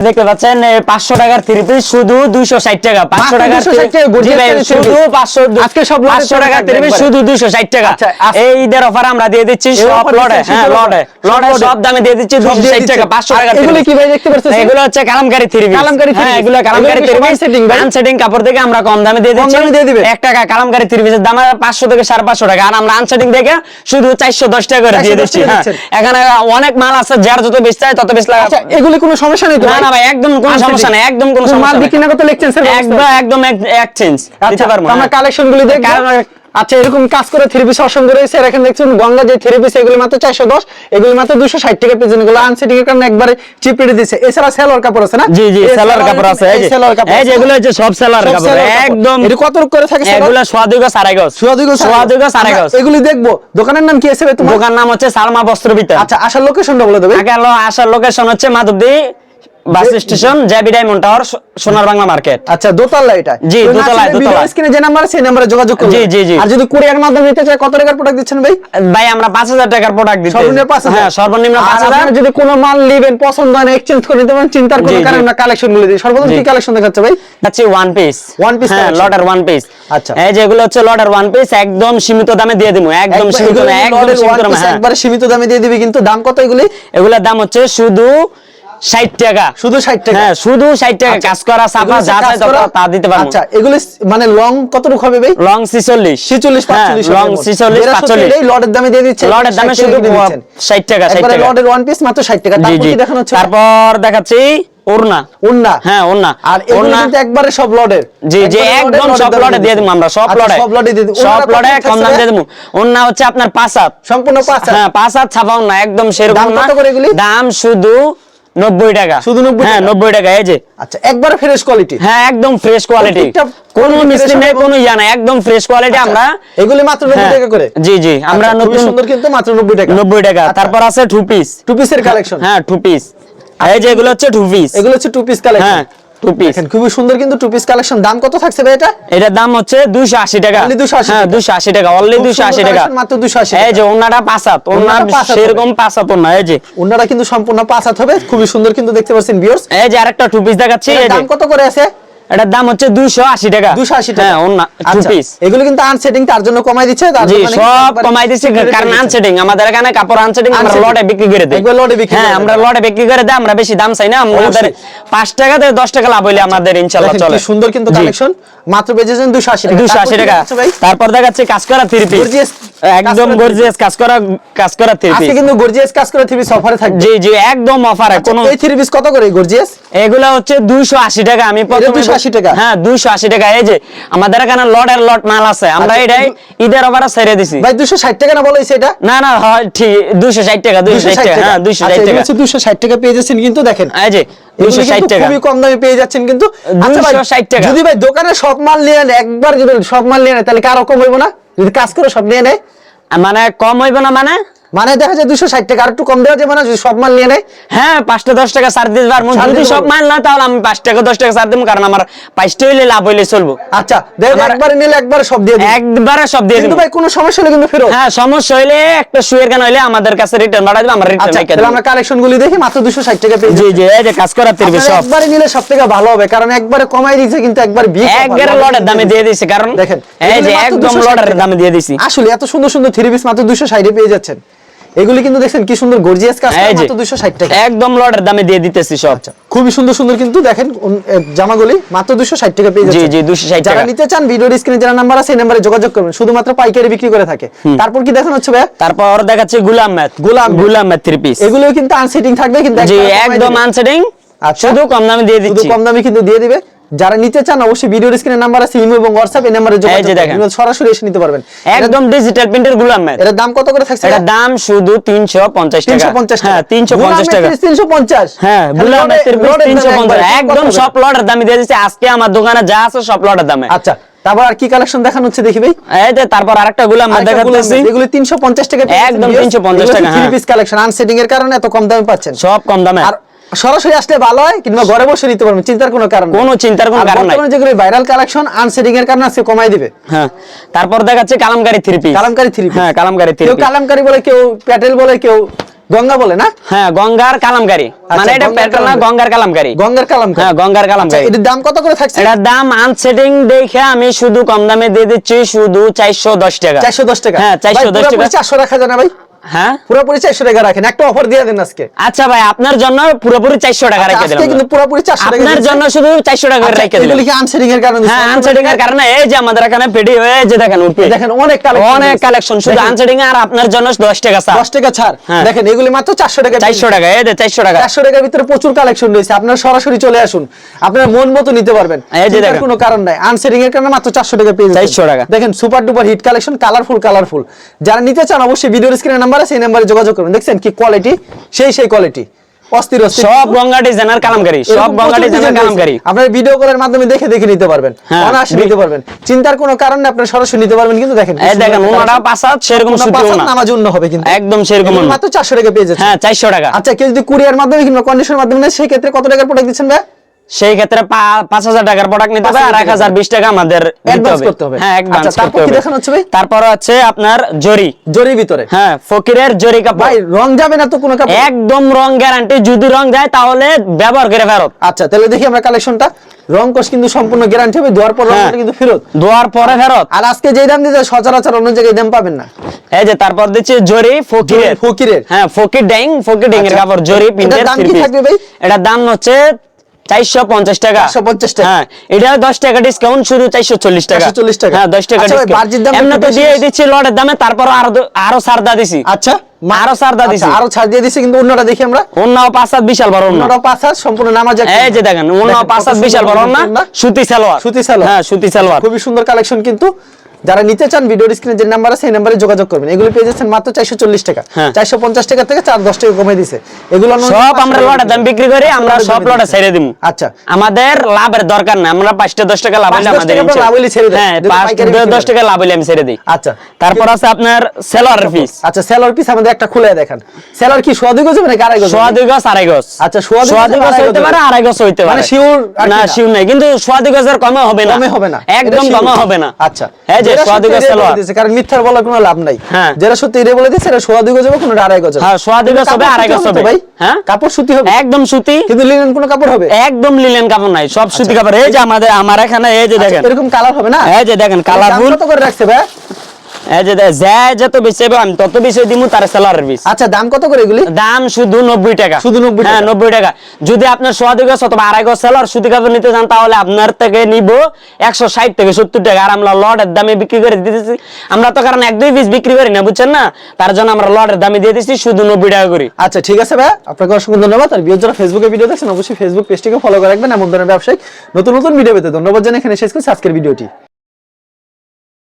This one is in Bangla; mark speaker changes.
Speaker 1: দেখতে পাচ্ছেন পাঁচশো টাকার থ্রি পিস শুধু দুইশো ষাট টাকা। পাঁচশো টাকার
Speaker 2: 260 টাকা, gorgeous
Speaker 1: জি ভাই,
Speaker 2: করে
Speaker 1: শুধু পাঁচশো
Speaker 2: আজকে সব
Speaker 1: পাঁচশো টাকার থ্রি পিস শুধু দুইশো ষাট টাকা।
Speaker 2: আচ্ছা,
Speaker 1: এই ঈদের অফার আমরা দিয়ে দিচ্ছি সব লটে হ্যাঁ
Speaker 2: শীতের
Speaker 1: লটে লটে
Speaker 2: সব
Speaker 1: দামে দিয়ে দিচ্ছি দুইশো ষাট টাকা পাঁচশো
Speaker 2: আর এগুলো কি ভাই দেখতে পারতেছি?
Speaker 1: এগুলো হচ্ছে কালামকারি থ্রি পিস
Speaker 2: কালামকারী
Speaker 1: হ্যাঁ এগুলো কালামকারি থ্রি পিস
Speaker 2: ভাই?
Speaker 1: আনসেটিং কাপড় থেকে আমরা কম দামে দিয়ে দিচ্ছি।
Speaker 2: দিয়ে দিবে?
Speaker 1: এক টাকা কালামকারি থ্রি পিসের দাম পাঁচশো থেকে সাড়ে পাঁচশো টাকা। আর আমরা আনসেটিং শুধু চারশো দশ টাকা করে দিয়ে দিচ্ছি
Speaker 2: টাকা
Speaker 1: হ্যাঁ। এখানে অনেক মাল আছে যার যত বেশি চাই তত বেশি লাগা
Speaker 2: আচ্ছা এগুলি কোনো সমস্যা নেই তো
Speaker 1: ভাই একদম কোনো সমস্যা নেই একদম কোনো
Speaker 2: কোন মাল বিক্রি না করতে লিখছেন স্যার
Speaker 1: একদম একদম এক্সচেঞ্জ দিতে
Speaker 2: আচ্ছা
Speaker 1: পারব
Speaker 2: আমরা। কালেকশন গুলি দেখব আচ্ছা এরকম কাজ করে থ্রি পিস অসংখ্য রয়েছে আর এখানে দেখছেন গঙ্গা যে থ্রি পিস এগুলি মাত্র চারশো দশ এগুলি মাত্র দুশো ষাট টাকা এগুলো আনসেটিং এর কারণে একবারে চিপ রেটে দিচ্ছে এছাড়া সেলোয়ার কাপড় আছে না?
Speaker 1: জি জি সেলার কাপড় আছে এই
Speaker 2: কাপড়
Speaker 1: এই হচ্ছে সব সেলার কাপড় একদম
Speaker 2: এটা কত করে থাকে
Speaker 1: এগুলো গজ
Speaker 2: সোয়াদুগো
Speaker 1: সারাই গজ
Speaker 2: এগুলি দেখব। দোকানের নাম কি আছে তোমার?
Speaker 1: দোকান নাম হচ্ছে সালমা বস্ত্র বিতান
Speaker 2: আচ্ছা আসার লোকেশনটা বলে দেবে
Speaker 1: আগে আসার লোকেশন হচ্ছে Madhabdi bus station diamond tower Sonar Bangla market.
Speaker 2: আচ্ছা দোতলা এটা?
Speaker 1: জি, দোতলায়।
Speaker 2: ভিডিও স্ক্রিনে যে নাম্বার আছে সেই নাম্বারে যোগাযোগ করবেন।
Speaker 1: জি, জি, জি।
Speaker 2: আর যদি কুরিয়ার মাধ্যমে নিতে চায় কত টাকার প্রোডাক্ট দিচ্ছেন ভাই?
Speaker 1: ভাই আমরা পাঁচ হাজার টাকার প্রোডাক্ট দিচ্ছি
Speaker 2: সর্বনিম্ন পাঁচ হাজার।
Speaker 1: হ্যাঁ সর্বনিম্ন
Speaker 2: আর
Speaker 1: পাঁচ হাজার।
Speaker 2: আপনারা যদি কোনো মাল নেবেন পছন্দ হয় না এক্সচেঞ্জ করে নিতে পারেন চিন্তার কোনো। কারণ না কালেকশনগুলো দিই সর্বপ্রথম কি কালেকশন দেখাচ্ছে ভাই?
Speaker 1: হচ্ছে ওয়ান পিস
Speaker 2: One piece
Speaker 1: হ্যাঁ লটার ওয়ান পিস
Speaker 2: আচ্ছা।
Speaker 1: এই যে এগুলো হচ্ছে লটার ওয়ান পিস একদম সীমিত দামে দিয়ে দিব একদম সীমিত না একদম সীমিত দামে হ্যাঁ।
Speaker 2: একবারে সীমিত দামে দিয়ে দিবি কিন্তু দাম কত এগুলি?
Speaker 1: এগুলোর দাম হচ্ছে শুধু ষাট টাকা।
Speaker 2: শুধু 60 টাকা?
Speaker 1: হ্যাঁ শুধু ষাট টাকা।
Speaker 2: আচ্ছা,
Speaker 1: কাজ করা সাফা যা চাই তা দিতে পারব।
Speaker 2: আচ্ছা এগুলি মানে লং কতটুকু হবে ভাই?
Speaker 1: লং ছিচল্লিশ।
Speaker 2: 46 45
Speaker 1: লং ছিচল্লিশ পাঁচচল্লিশ।
Speaker 2: এই লটের দামে দিয়ে দিচ্ছে।
Speaker 1: লটের দামে শুধু। ষাট টাকা ষাট টাকা।
Speaker 2: লটের ওয়ান পিস মাত্র 60 টাকা। দেখানো
Speaker 1: তারপর দেখাচ্ছি ওড়না।
Speaker 2: উন্না
Speaker 1: হ্যাঁ ওড়না।
Speaker 2: আর
Speaker 1: ওড়না।
Speaker 2: কিন্তু একবারে সব লটের।
Speaker 1: জি জি একদম সব লটে দিয়ে দিব আমরা সব
Speaker 2: আচ্ছা,
Speaker 1: লটে।
Speaker 2: সব লটে দিয়ে দিব
Speaker 1: সব লটে কম দাম দিয়ে দেবো। ওড়না হচ্ছে আপনার পাঁচ হাত।
Speaker 2: সম্পূর্ণ পাঁচ হাত?
Speaker 1: হ্যাঁ হাত ছাপাও না একদম সেরকম
Speaker 2: দাম
Speaker 1: না
Speaker 2: কত করে এগুলি?
Speaker 1: দাম শুধু নব্বই টাকা।
Speaker 2: শুধু 90
Speaker 1: হ্যাঁ
Speaker 2: টাকা?
Speaker 1: নব্বই টাকা এই যে।
Speaker 2: আচ্ছা একবারে ফ্রেশ কোয়ালিটি
Speaker 1: হ্যাঁ একদম ফ্রেশ কোয়ালিটি কোনো মিস্ত্রি নেই কোনো ইয়া নাই একদম ফ্রেশ কোয়ালিটি আমরা
Speaker 2: এগুলি মাত্র 90
Speaker 1: হ্যাঁ,
Speaker 2: টাকা করে?
Speaker 1: জি জি আমরা
Speaker 2: আচ্ছা,
Speaker 1: নতুন
Speaker 2: সুন্দর কিন্তু মাত্র 90 টাকা।
Speaker 1: নব্বই টাকা।
Speaker 2: আচ্ছা,
Speaker 1: তারপর আছে টু পিস
Speaker 2: টু পিসের কালেকশন
Speaker 1: হ্যাঁ টু পিস এই যে এগুলো হচ্ছে টু পিস
Speaker 2: এগুলো হচ্ছে টু পিস কালেকশন
Speaker 1: হ্যাঁ টু পিস
Speaker 2: দেখেন খুবই সুন্দর কিন্তু টু পিস কালেকশন দাম কত থাকছে ভাই এটা?
Speaker 1: এটার দাম হচ্ছে দুইশো আশি টাকা।
Speaker 2: Only 280
Speaker 1: হ্যাঁ
Speaker 2: টাকা।
Speaker 1: অনলি
Speaker 2: মাত্র 280
Speaker 1: এই যে পাঁচাত সেরকম এই যে।
Speaker 2: কিন্তু সম্পূর্ণ হবে খুবই সুন্দর কিন্তু দেখতে পাচ্ছেন ভিউয়ার্স
Speaker 1: এই যে আরেকটা টু পিস দেখাচ্ছি
Speaker 2: দাম কত করে আছে?
Speaker 1: এটার দাম হচ্ছে টাকা।
Speaker 2: 280 টাকা।
Speaker 1: হ্যাঁ টু
Speaker 2: আচ্ছা,
Speaker 1: পিস
Speaker 2: এগুলো কিন্তু আনসেটিং তার জন্য কমাই দিচ্ছে তার
Speaker 1: জি সব কমাই দিচ্ছি কারণ আনসেটিং আমাদের এখানে কাপড় আনসেটিং আমরা লটে বিক্রি করে দিই।
Speaker 2: লটে বিক্রি
Speaker 1: হ্যাঁ আমরা লটে বিক্রি করে দিই আমরা বেশি দাম চাই না আমাদের টাকা থেকে দশ টাকা লাভ হইলে আমাদের চলে
Speaker 2: কি সুন্দর কিন্তু কালেকশন মাত্র বেজেছেন 280 টাকা। তারপর
Speaker 1: টাকা।
Speaker 2: দেখাচ্ছি
Speaker 1: কাজ করা থ্রি পিস একদম গর্জিয়াস কাজ করা কাজ করা থ্রি
Speaker 2: আজকে
Speaker 1: পিস
Speaker 2: কিন্তু গর্জিয়াস কাজ করে থ্রি পিস অফারে থাকবে।
Speaker 1: জি জি একদম অফারে কোনো
Speaker 2: এই থ্রি পিস কত করে? গর্জিয়াস
Speaker 1: এগুলা হচ্ছে দুইশো আশি টাকা। আমি প্রথমে
Speaker 2: 280 টাকা?
Speaker 1: হ্যাঁ দুইশো আশি টাকা। এই যে আমাদের এখানে লটের লট মাল আছে। আমরা
Speaker 2: আচ্ছা,
Speaker 1: এটাই ঈদের অফারে ছেড়ে দিছি।
Speaker 2: ভাই 260 টাকা না বলেছে এটা?
Speaker 1: না না হয় ঠিক দুইশো ষাট টাকা দুইশো ষাট টাকা। হ্যাঁ ষাট টাকা।
Speaker 2: আচ্ছা 260 টাকা পেয়ে যাচ্ছেন কিন্তু দেখেন।
Speaker 1: এই যে দুইশো ষাট টাকা।
Speaker 2: খুবই কম দামে পেয়ে যাচ্ছেন কিন্তু। আচ্ছা ভাই,
Speaker 1: 260 টাকা।
Speaker 2: যদি ভাই দোকানে সব মাল নিয়ে একবার যদি সব মাল নিয়ে নেয় তাহলে কম হইব না? যদি কাজ করে সব নিয়ে নেয়
Speaker 1: মানে কম হইব না মানে?
Speaker 2: মানে দেখা যায় দুশো ষাট টাকা আর একটু কম দেওয়া যাবে না যদি সব মাল নিয়ে নেয়?
Speaker 1: হ্যাঁ পাঁচটা দশ টাকা সার দিতে পারব। যদি সব মাল না তাহলে আমি পাঁচ টাকা দশ টাকা সার দেবো কারণ আমার পাঁচটা হইলে লাভ হইলে চলবো।
Speaker 2: আচ্ছা একবারে নিলে একবারে সব দিয়ে
Speaker 1: একবারে সব দিয়ে
Speaker 2: কিন্তু
Speaker 1: দেবো।
Speaker 2: ভাই কোনো সমস্যা হলে কিন্তু ফেরত।
Speaker 1: হ্যাঁ সমস্যা হইলে একটা শুয়ের কেন হইলে আমাদের কাছে রিটার্ন পাঠাই দেবো আমরা রিটার্ন
Speaker 2: আচ্ছা তাহলে আমরা কালেকশন গুলি দেখি মাত্র দুশো ষাট টাকা পেয়ে
Speaker 1: জি জি এই যে কাজ করার
Speaker 2: আপনারা
Speaker 1: সব।
Speaker 2: একবারে নিলে সব থেকে ভালো হবে কারণ একবারে কমাই দিয়েছে কিন্তু একবার বিয়ে
Speaker 1: একবারে লটের দামে দিয়ে দিছি কারণ
Speaker 2: দেখেন
Speaker 1: এই যে একদম
Speaker 2: 260
Speaker 1: লটের
Speaker 2: টাকা।
Speaker 1: দামে দিয়ে দিছি
Speaker 2: আসলে এত সুন্দর সুন্দর থ্রি পিস মাত্র দুশো ষাটে পেয়ে যাচ্ছেন। এগুলি কিন্তু দেখছেন কি সুন্দর গর্জিয়াস কাজ মাত্র দুশো ষাট টাকা।
Speaker 1: একদম লটের দামে দিয়ে দিতেছি সব।
Speaker 2: আচ্ছা খুবই সুন্দর সুন্দর কিন্তু দেখেন জামাগুলি মাত্র দুশো ষাট টাকা পেয়ে
Speaker 1: যাচ্ছে
Speaker 2: জি
Speaker 1: জি দুশো ষাট
Speaker 2: যারা নিতে চান ভিডিওর স্ক্রিনে যারা নাম্বার আছে এই নাম্বারে যোগাযোগ করবেন। শুধুমাত্র পাইকারি বিক্রি করে থাকে। তারপর কি দেখেন হচ্ছে ভাইয়া?
Speaker 1: তারপর দেখাচ্ছি গুলাম ম্যাথ
Speaker 2: গুলাম।
Speaker 1: গুলাম ম্যাথ থ্রি পিস
Speaker 2: এগুলোও কিন্তু আনসেটিং থাকবে কিন্তু
Speaker 1: জি একদম। আনসেটিং
Speaker 2: আচ্ছা।
Speaker 1: শুধু কম দামে দিয়ে
Speaker 2: শুধু
Speaker 1: দিচ্ছি।
Speaker 2: কম দামে কিন্তু দিয়ে দিবে। যারা নিতে চান অবশ্যই ভিডিওর স্ক্রিনে নাম্বার আছে ইমো এবং হোয়াটসঅ্যাপ এই নাম্বারে যোগাযোগ।
Speaker 1: দেখেন।
Speaker 2: সরাসরি এসে নিতে পারবেন।
Speaker 1: একদম ডিজিটাল প্রিন্টের গুলাম ম্যাথ
Speaker 2: এটার দাম কত করে থাকছে?
Speaker 1: এটার দাম শুধু তিনশো পঞ্চাশ টাকা।
Speaker 2: 350
Speaker 1: হ্যাঁ তিনশো পঞ্চাশ টাকা।
Speaker 2: 350
Speaker 1: হ্যাঁ গুলাম ম্যাথের তিনশো পঞ্চাশ। একদম সব লটের দামে দিয়ে দিচ্ছি আজকে আমার দোকানে যা আছে সব লটের দামে।
Speaker 2: আচ্ছা তারপর আর কি কালেকশন দেখানো হচ্ছে দেখি ভাই?
Speaker 1: এই যে তারপর আরেকটা
Speaker 2: গুলামগুলো
Speaker 1: দেখাতেছি।
Speaker 2: এগুলো 350 টাকা
Speaker 1: একদম 350 টাকা,
Speaker 2: থ্রি
Speaker 1: হ্যাঁ।
Speaker 2: পিস কালেকশন আনসেটিং এর কারণে এত কম দামে পাচ্ছেন।
Speaker 1: সব কম দামে।
Speaker 2: আর সরাসরি আসলে ভালো হয় কিংবা ঘরে বসে নিতে পারবেন চিন্তার কোনো কারণ
Speaker 1: কোনো চিন্তার কোনো কারণ নাই।
Speaker 2: যেগুলো ভাইরাল কালেকশন আনসেটিং এর কারণে আজকে কমাই দিবে।
Speaker 1: হ্যাঁ তারপর দেখাচ্ছে kalamkari three piece
Speaker 2: kalamkari three
Speaker 1: হ্যাঁ কালামকারি থ্রি
Speaker 2: কেউ কালামকারী বলে কেউ প্যাটেল বলে কেউ গঙ্গা বলে না?
Speaker 1: হ্যাঁ গঙ্গার কালামকারি। মানে এটা
Speaker 2: গঙ্গার
Speaker 1: না। গঙ্গার কালামকারি।
Speaker 2: গঙ্গার কালাম
Speaker 1: হ্যাঁ গঙ্গার কালামকারি।
Speaker 2: এটার দাম কত করে থাকছে?
Speaker 1: এটার দাম আনসেটিং দেখে আমি শুধু কম দামে দিয়ে দিচ্ছি শুধু চারশো দশ টাকা।
Speaker 2: চারশো দশ টাকা?
Speaker 1: হ্যাঁ চারশো দশ টাকা।
Speaker 2: চারশো রাখা যায় না ভাই?
Speaker 1: হ্যাঁ?
Speaker 2: পুরোপুরি চারশো টাকা রাখেন একটা অফার দিয়ে দেন আজকে।
Speaker 1: আচ্ছা ভাই আপনার জন্য পুরোপুরি টাকা রেখে
Speaker 2: আজকে কিন্তু পুরোপুরি চারশো টাকা
Speaker 1: আপনার জন্য শুধু চারশো টাকা
Speaker 2: আচ্ছা,
Speaker 1: রেখে দিলাম।
Speaker 2: এগুলি কি আনসেটিং এর কারণে?
Speaker 1: হ্যাঁ আনসেটিং এর কারণে এই যে আমাদের এখানে পেডি হয়ে যে দেখেন উঠবে।
Speaker 2: দেখেন অনেক কালেকশন
Speaker 1: অনেক কালেকশন শুধু আনসেটিং আর আপনার জন্য দশ টাকা স্যার
Speaker 2: দশ টাকা ছাড়।
Speaker 1: হ্যাঁ।
Speaker 2: দেখেন এগুলি মাত্র চারশো টাকা
Speaker 1: চারশো টাকা এই যে চারশো টাকা।
Speaker 2: চারশো টাকার ভিতরে প্রচুর কালেকশন রয়েছে। আপনারা সরাসরি চলে আসুন। আপনার মন মতো নিতে পারবেন।
Speaker 1: এই যে দেখেন।
Speaker 2: কোনো কারণ নাই। আনসেটিং এর কারণে মাত্র চারশো টাকা পেয়ে যাচ্ছেন।
Speaker 1: 400 টাকা।
Speaker 2: দেখেন super duper hit collection colourful colourful যারা নিতে চান অবশ্যই ভিডিওর স্ক্রিনের নাম্বার এই নাম্বারে যোগাযোগ করুন দেখছেন কি কোয়ালিটি সেই সেই কোয়ালিটি অস্থির অস্থির।
Speaker 1: সব গঙ্গা ডিজাইনার কালামকারি সব গঙ্গা ডিজাইনার কালামকারি।
Speaker 2: আপনারা ভিডিও কলের মাধ্যমে দেখে দেখে নিতে পারবেন।
Speaker 1: হ্যাঁ।
Speaker 2: অনায়াসে নিতে পারবেন। চিন্তার কোনো কারণ নেই আপনারা সরাসরি নিতে পারবেন কিন্তু দেখেন
Speaker 1: এই দেখেন ওনাটা। পাসাদ সেরকম সুতিও
Speaker 2: পাঁচাত
Speaker 1: না
Speaker 2: নামাজ উন্ন হবে কিন্তু।
Speaker 1: একদম সেরকম না।
Speaker 2: মাত্র চারশো টাকা পেয়ে যাচ্ছে
Speaker 1: হ্যাঁ চারশো টাকা।
Speaker 2: আচ্ছা কেউ যদি কুরিয়ার মাধ্যমে কিংবা কন্ডিশনের মাধ্যমে নেয় সেই ক্ষেত্রে কত টাকার প্রোডাক্ট দিচ্ছেন ভাই?
Speaker 1: সেই ক্ষেত্রে পাঁচ হাজার টাকার প্রোডাক্ট নিতে হবে আর এক হাজার বিশ টাকা আমাদের
Speaker 2: করতে হবে।
Speaker 1: হ্যাঁ
Speaker 2: আচ্ছা,
Speaker 1: অ্যাডভান্স
Speaker 2: তারপর
Speaker 1: করতে হবে।
Speaker 2: হচ্ছে
Speaker 1: তারপর হচ্ছে আপনার জরি।
Speaker 2: জরির ভিতরে?
Speaker 1: হ্যাঁ ফকিরের জরি কাপড়।
Speaker 2: ভাই রং যাবে না তো কোনো কাপড়?
Speaker 1: একদম রং গ্যারান্টি যদি রং যায় তাহলে ব্যবহার করে ফেরত।
Speaker 2: আচ্ছা তাহলে দেখি আমরা কালেকশনটা রং কোর্স কিন্তু সম্পূর্ণ গ্যারান্টি হবে ধোয়ার পর
Speaker 1: হ্যাঁ।
Speaker 2: রংটা কিন্তু ফেরত।
Speaker 1: পরে ফেরত।
Speaker 2: আর আজকে যেই দাম দিতে সচরাচর অন্য জায়গায় দাম পাবেন না।
Speaker 1: এই যে তারপর দিচ্ছে জরি ফকিরের।
Speaker 2: ফকিরের।
Speaker 1: হ্যাঁ ফকির ডাইং ফকির ডাইং এর
Speaker 2: আচ্ছা।
Speaker 1: কাপড় জরি
Speaker 2: এটার দাম কি থাকবে ভাই?
Speaker 1: এটার দাম হচ্ছে চারশো পঞ্চাশ টাকা।
Speaker 2: 450 টাকা।
Speaker 1: হ্যাঁ এটা দশ টাকা ডিসকাউন্ট শুধু চারশো চল্লিশ টাকা।
Speaker 2: 440 টাকা।
Speaker 1: হ্যাঁ দশ টাকা
Speaker 2: আচ্ছা ভাই,
Speaker 1: discount।
Speaker 2: বার্জির দাম
Speaker 1: এমনি তো দিয়ে দিচ্ছি লটের দামে তারপর আরও দু- আরও সারদা দিছি।
Speaker 2: আচ্ছা
Speaker 1: আরও ছাড় দিছি।
Speaker 2: আচ্ছা, আরও ছাড় দিয়ে দিছে কিন্তু অন্যটা দেখি আমরা।
Speaker 1: অন্যাও পাঁচ সাত বিশাল বড় অন্য।
Speaker 2: অন্যটা পাঁচ হাত সম্পূর্ণ নামাজ
Speaker 1: এই যে দেখেন অন্যাও পাঁচ সাত বিশাল বড় না সুতি সালোয়ার।
Speaker 2: সুতি সালোয়ার।
Speaker 1: হ্যাঁ সুতি সালোয়ার।
Speaker 2: খুবই সুন্দর কালেকশন কিন্তু। যারা নিতে চান ভিডিওর স্ক্রিনে যে নাম্বার আছে সেই নাম্বারে যোগাযোগ করবেন। এগুলো পেয়ে যাচ্ছেন মাত্র চারশো চল্লিশ টাকা।
Speaker 1: হ্যাঁ।
Speaker 2: চারশো পঞ্চাশ টাকা থেকে চার দশ টাকা কমে দিছে। এগুলো
Speaker 1: সব আমরা লটের দাম বিক্রি করি আমরা সব লটে ছেড়ে দিব
Speaker 2: আচ্ছা।
Speaker 1: আমাদের লাভের দরকার নাই। আমরা পাঁচটা দশ টাকা লাভ
Speaker 2: দশ
Speaker 1: আমাদের
Speaker 2: লাভ হইলে ছেড়ে।
Speaker 1: হ্যাঁ দশ। টাকা লাভ হইলে আমি ছেড়ে দিই।
Speaker 2: আচ্ছা।
Speaker 1: তারপর আছে আপনার সেলোয়ার পিস
Speaker 2: আচ্ছা সেলার পিস আমাদের একটা খুলে দেখান। সেলার কি সোয়া দুই গজ নাকি আড়াই গজ?
Speaker 1: সোয়া দুই গজ আড়াই গজ।
Speaker 2: আচ্ছা, সোয়া দুই গজ
Speaker 1: হইতে পারে। আড়াই গজ হইতে পারে।
Speaker 2: মানে sure আর কি
Speaker 1: না
Speaker 2: না?
Speaker 1: শিওর নাই কিন্তু সোয়া দুই গজের কমে হবে না।
Speaker 2: কমে হবে না।
Speaker 1: একদম কমে হবে না।
Speaker 2: আচ্ছা।
Speaker 1: এই
Speaker 2: বলে দিয়েছে, কারণ মিথ্যার বলার কোনো লাভ নাই।
Speaker 1: হ্যাঁ।
Speaker 2: সত্যি এটা বলে দিচ্ছে এটা সোয়া দুই গজ হবে কোনো আড়াই গজ
Speaker 1: হ্যাঁ সোয়া দুই গজ হবে
Speaker 2: কাপড়
Speaker 1: আড়াই গজ
Speaker 2: হবে ভাই।
Speaker 1: হ্যাঁ।
Speaker 2: কাপড় সুতি হবে।
Speaker 1: একদম সুতি।
Speaker 2: কিন্তু লিনেন কোনো কাপড় হবে?
Speaker 1: একদম কাপড় নাই সব সুতি কাপড়। এই যে আমাদের আমার এখানে এই যে দেখেন।
Speaker 2: আচ্ছা, এরকম কালার হবে না?
Speaker 1: এই যে দেখেন
Speaker 2: কালার
Speaker 1: কালারফুল
Speaker 2: কত করে রাখছে ভাই?
Speaker 1: এই যে দেখ, যত বেশি হবে আমি তত বেশি দিমু তার সেলারের পিস
Speaker 2: আচ্ছা দাম কত করে এগুলি?
Speaker 1: দাম শুধু নব্বই টাকা।
Speaker 2: শুধু 90
Speaker 1: হ্যাঁ
Speaker 2: টাকা।
Speaker 1: নব্বই টাকা। যদি আপনার সোয়াদি গছ অথবা আড়াই গছ সেলার সুতি কাপড় নিতে চান তাহলে আপনার থেকে নিব একশো ষাট থেকে সত্তর টাকা। আর আমরা লটের দামে বিক্রি করে দিতেছি। আমরা তো কারণ এক দুই পিস বিক্রি করি না বুঝছেন না? তার জন্য আমরা লটের দামে দিয়ে দিচ্ছি শুধু নব্বই টাকা করি।
Speaker 2: আচ্ছা ঠিক আছে ভাই। আপনাকে অসংখ্য ধন্যবাদ। আর ভিডিও যারা ফেসবুকে ভিডিও দেখছেন অবশ্যই ফেসবুক পেজটিকে ফলো করে রাখবেন। এমন ধরনের ব্যবসায়িক নতুন নতুন ভিডিও পেতে ধন্যবাদ জানাই এখানে শেষ করছি আজকের ভিডিওটি